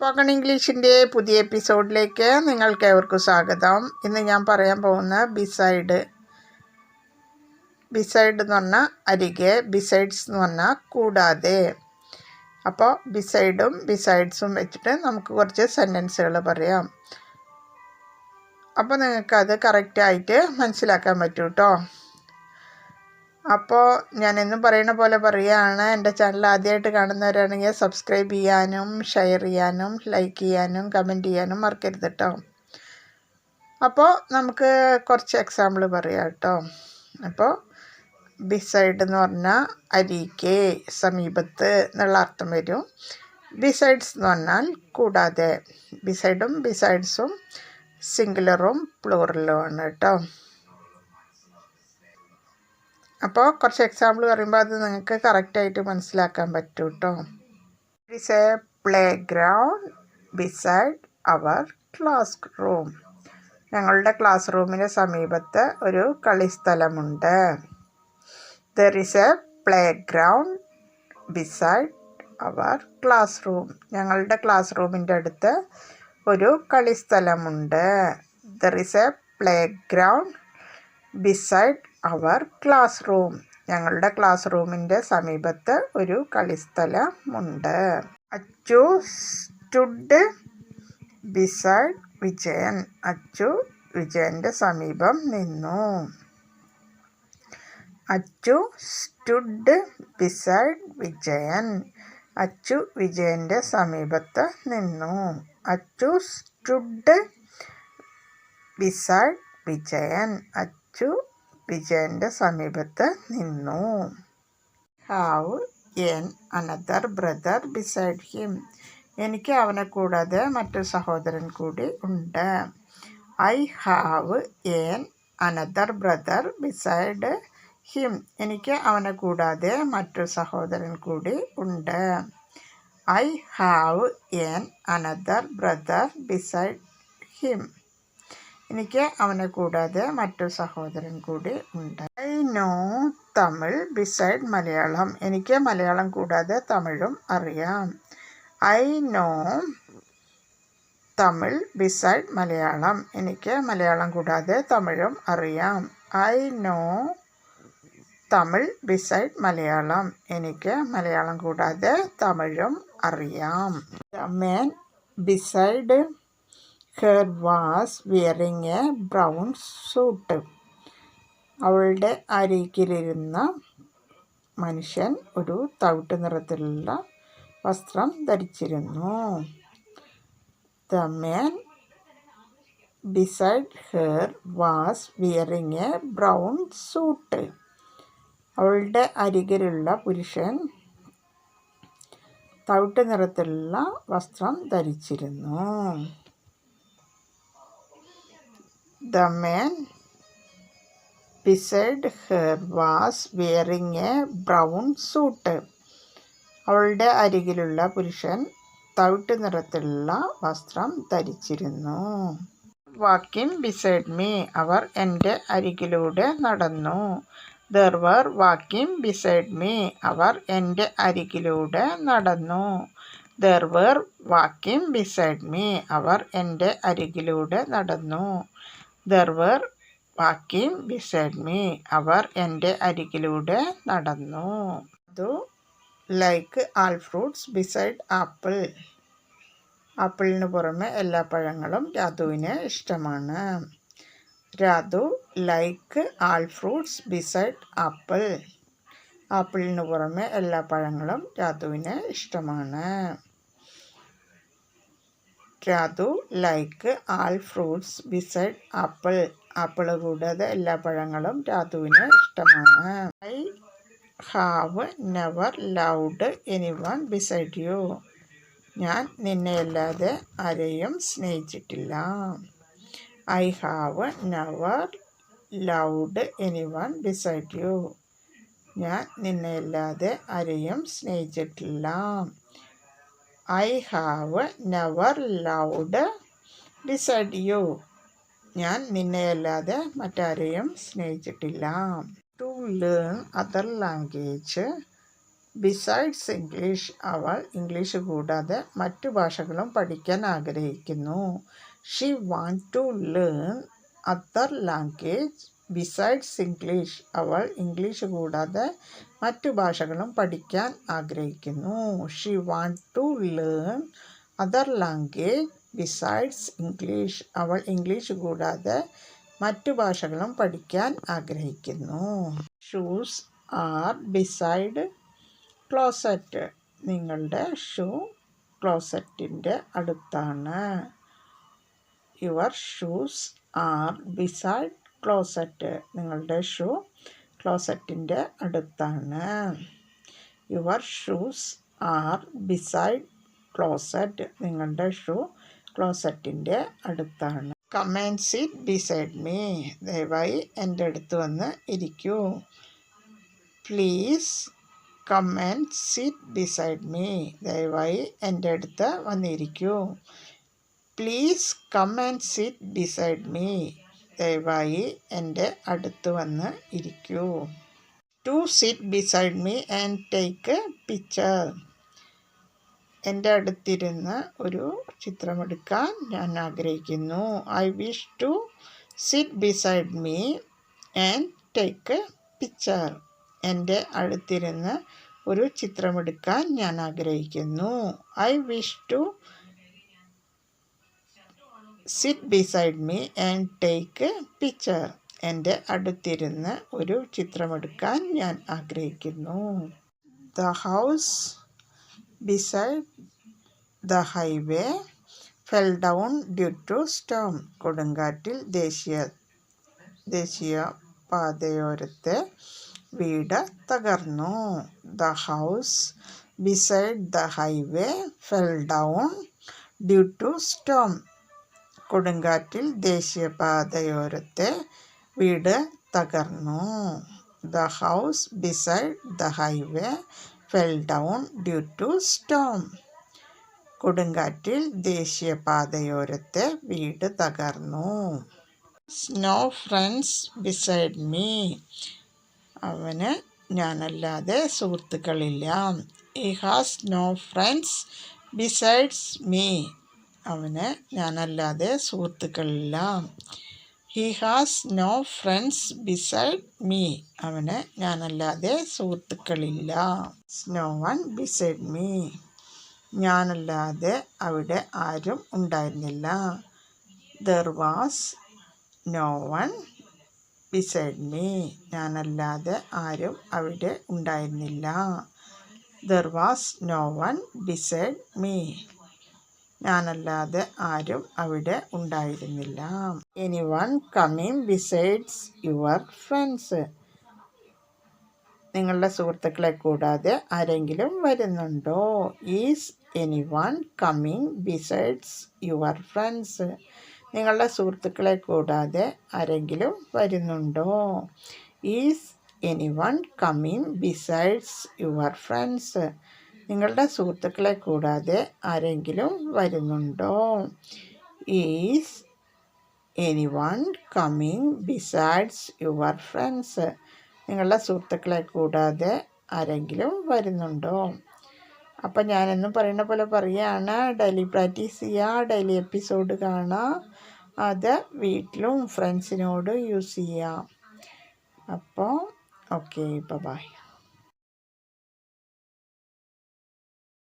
Spoken ഇംഗ്ലീഷിന്റെ പുതിയ എപ്പിസോഡിലേക്ക് നിങ്ങൾക്ക് ഏവർക്കും സ്വാഗതം. ഇന്ന് ഞാൻ പറയാൻ പോകുന്ന ബിസൈഡ് ബിസൈഡ് എന്ന് പറഞ്ഞാൽ അരികെ ബിസൈഡ്സ് എന്ന് പറഞ്ഞാൽ കൂടാതെ. അപ്പോൾ ബിസൈഡും ബിസൈഡ്സും വെച്ചിട്ട് നമുക്ക് കുറച്ച് സെന്റൻസുകൾ പറയാം. അപ്പോൾ നിങ്ങൾക്കത് കറക്റ്റായിട്ട് മനസ്സിലാക്കാൻ പറ്റൂട്ടോ അപ്പോൾ ഞാൻ എന്നും പറയുന്ന പോലെ പറയുകയാണ് എന്റെ ചാനൽ ആദ്യമായിട്ട് കാണുന്നവരാണെങ്കിൽ സബ്സ്ക്രൈബ് ചെയ്യാനും ഷെയർ ചെയ്യാനും ലൈക്ക് ചെയ്യാനും കമന്റ് ചെയ്യാനും മറക്കരുത് കേട്ടോ അപ്പോൾ നമുക്ക് കുറച്ച് എക്സാമ്പിൾ പറയാം കേട്ടോ അപ്പോൾ ബിസൈഡ് എന്ന് പറഞ്ഞാൽ അരികെ സമീപത്ത് എന്നുള്ള അർത്ഥം വരും. ബിസൈഡ്സ് എന്ന് പറഞ്ഞാൽ കൂടാതെ ബിസൈഡും ബിസൈഡ്സും സിംഗുലറും പ്ലൂറലുമാണ് കേട്ടോ അപ്പോൾ കുറച്ച് എക്സാമ്പിൾ പറയുമ്പോൾ അത് നിങ്ങൾക്ക് കറക്റ്റായിട്ട് മനസ്സിലാക്കാൻ പറ്റും കേട്ടോ is a playground beside our classroom ഞങ്ങളുടെ ക്ലാസ് റൂമിന് സമീപത്ത് ഒരു കളിസ്ഥലമുണ്ട്. There is a playground beside our classroom ഞങ്ങളുടെ ക്ലാസ് റൂമിന്റെ അടുത്ത് ഒരു കളിസ്ഥലമുണ്ട്. There is a playground beside our classroom ഞങ്ങളുടെ ക്ലാസ് റൂമിന്റെ സമീപത്ത് ഒരു കളിസ്ഥലമുണ്ട്. Achu stood beside Vijayan. Achu വിജയന്റെ സമീപം നിന്നു. Achu stood beside Vijayan. Achu വിജയന്റെ സമീപത്ത് നിന്നു. Achu stood beside Vijayan. Achu വിജയന്റെ സമീപത്ത് നിന്നു. Have an another brother beside him എനിക്ക് അവനെ കൂടാതെ മറ്റൊരു സഹോദരൻ കൂടി ഉണ്ട്. I have an another brother beside him എനിക്ക് അവനെ കൂടാതെ മറ്റൊരു സഹോദരൻ കൂടി ഉണ്ട്. I have an another brother beside him എനിക്ക് അവനെ കൂടാതെ മറ്റൊരു സഹോദരൻ കൂടി ഉണ്ട്. I know Tamil beside Malayalam. എനിക്ക് മലയാളം കൂടാതെ തമിഴും അറിയാം. I know Tamil beside Malayalam. എനിക്ക് മലയാളം കൂടാതെ തമിഴും അറിയാം. I know Tamil beside Malayalam. എനിക്ക് മലയാളം കൂടാതെ തമിഴും അറിയാം. Man beside her was wearing a brown suit അവളുടെ അരികിലിരുന്ന മനുഷ്യൻ ഒരു തവിട്ട് നിറത്തിലുള്ള വസ്ത്രം ധരിച്ചിരുന്നു. The man beside her was wearing a brown suit അവളുടെ അരികിലുള്ള പുരുഷൻ തവിട്ട് നിറത്തിലുള്ള വസ്ത്രം ധരിച്ചിരുന്നു. The man beside her was wearing a brown suit. അവളുടെ അരികിലുള്ള പുരുഷൻ തവിട്ട് നിറത്തിലുള്ള വസ്ത്രം ധരിച്ചിരുന്നു. വാക്കിംഗ് ബിസൈഡ് മീ അവർ എന്റെ അരികിലൂടെ നടന്നു. They were walking beside me അവർ എന്റെ അരികിലൂടെ നടന്നു. They were walking beside me അവർ എന്റെ അരികിലൂടെ നടന്നു. They were walking beside me അവർ എന്റെ അരികിലൂടെ നടന്നു. അതു like all fruits beside apple ആപ്പിളിന് പുറമെ എല്ലാ പഴങ്ങളും രാധുവിന് ഇഷ്ടമാണ്. Radhu like all fruits beside apple ആപ്പിളിന് പുറമെ എല്ലാ പഴങ്ങളും രാധുവിന് ഇഷ്ടമാണ്. Radhu like all fruits beside apple. Apple കൂടാതെ എല്ലാ പഴങ്ങളും രാധുവിന് ഇഷ്ടമാണ്. I have never loved anyone beside you. ഞാൻ നിന്നെയല്ലാതെ ആരെയും സ്നേഹിച്ചിട്ടില്ല. I have never loved anyone beside you. ഞാൻ നിന്നെയല്ലാതെ ആരെയും സ്നേഹിച്ചിട്ടില്ല. I have never loved beside you ഞാൻ നിന്നെയല്ലാതെ മറ്റാരെയും സ്നേഹിച്ചിട്ടില്ല. To learn other language besides English അവൾ ഇംഗ്ലീഷ് കൂടാതെ മറ്റു ഭാഷകളും പഠിക്കാൻ ആഗ്രഹിക്കുന്നു. She want to learn other language besides English അവൾ ഇംഗ്ലീഷ് കൂടാതെ മറ്റു ഭാഷകളും പഠിക്കാൻ ആഗ്രഹിക്കുന്നു. She want to learn other language besides English അവൾ ഇംഗ്ലീഷ് കൂടാതെ മറ്റു ഭാഷകളും പഠിക്കാൻ ആഗ്രഹിക്കുന്നു. ഷൂസ് ആർ ബിസൈഡ് ക്ലോസറ്റ് നിങ്ങളുടെ ഷൂ ക്ലോസറ്റിന്റെ അടുത്താണ്. Your shoes are beside closet നിങ്ങളുടെ ഷൂ ക്ലോസറ്റിന്റെ അടുത്താണ്. Your shoes are beside closet നിങ്ങളുടെ ഷൂ ക്ലോസറ്റിന്റെ അടുത്താണ്. കമാൻഡ് സീറ്റ് ബിസൈഡ് മീ ദയവായി എന്റെ അടുത്ത് വന്ന് ഇരിക്കൂ. Please come and sit beside me ദയവായി എന്റെ അടുത്ത് വന്നിരിക്കൂ. Please come and sit beside me ദയവായി എന്റെ അടുത്ത് വന്ന് ഇരിക്കൂ. To sit beside me and take picture. എന്റെ അടുത്തിരുന്ന് ഒരു ചിത്രമെടുക്കാൻ ഞാൻ ആഗ്രഹിക്കുന്നു. I wish to sit beside me and take picture. എന്റെ അടുത്തിരുന്ന് ഒരു ചിത്രമെടുക്കാൻ ഞാൻ ആഗ്രഹിക്കുന്നു. I wish to sit beside me and take picture എന്റെ അടുത്തിരുന്ന് ഒരു ചിത്രമെടുക്കാൻ ഞാൻ ആഗ്രഹിക്കുന്നു. The house beside the highway fell down due to storm കൊടുങ്കാറ്റിൽ ദേശീയ ദേശീയ പാതയോരത്തെ വീട് തകർന്നു. The house beside the highway fell down due to storm കൊടുങ്കാറ്റിൽ ദേശീയപാതയോരത്തെ വീട് തകർന്നു. The house beside the highway fell down due to storm കൊടുങ്കാറ്റിൽ ദേശീയപാതയോരത്തെ വീട് തകർന്നു. സ്നോ ഫ്രണ്ട്സ് ബിസൈഡ് മീ അവന് ഞാനല്ലാതെ സുഹൃത്തുക്കളില്ല. He has no friends besides me അവന് ഞാനല്ലാതെ സുഹൃത്തുക്കളില്ല. He has no friends beside me അവന് ഞാനല്ലാതെ സുഹൃത്തുക്കളില്ല. സ്നോ വൺ ബിസൈഡ് മീ ഞാനല്ലാതെ അവിടെ ആരും ഉണ്ടായിരുന്നില്ല. There was no one beside me ഞാനല്ലാതെ ആരും അവിടെ ഉണ്ടായിരുന്നില്ല. There was no one beside me ഞാനല്ലാതെ ആരും അവിടെ ഉണ്ടായിരുന്നില്ല. Anyone coming besides your friends നിങ്ങളുടെ സുഹൃത്തുക്കളെ കൂടാതെ ആരെങ്കിലും വരുന്നുണ്ടോ? Is anyone coming besides your friends നിങ്ങളുടെ സുഹൃത്തുക്കളെ കൂടാതെ ആരെങ്കിലും വരുന്നുണ്ടോ? Is anyone coming besides your friends നിങ്ങളുടെ സുഹൃത്തുക്കളെ കൂടാതെ ആരെങ്കിലും വരുന്നുണ്ടോ? Is anyone coming besides your friends നിങ്ങളുടെ സുഹൃത്തുക്കളെ കൂടാതെ ആരെങ്കിലും വരുന്നുണ്ടോ? അപ്പം ഞാനെന്നും പറയുന്ന പോലെ പറയുകയാണ് ഡെയിലി പ്രാക്ടീസ് ചെയ്യുക ഡെയിലി എപ്പിസോഡ് കാണുക അത് വീട്ടിലും ഫ്രണ്ട്സിനോട് യൂസ് ചെയ്യാം. അപ്പോൾ ഓക്കെ ബൈ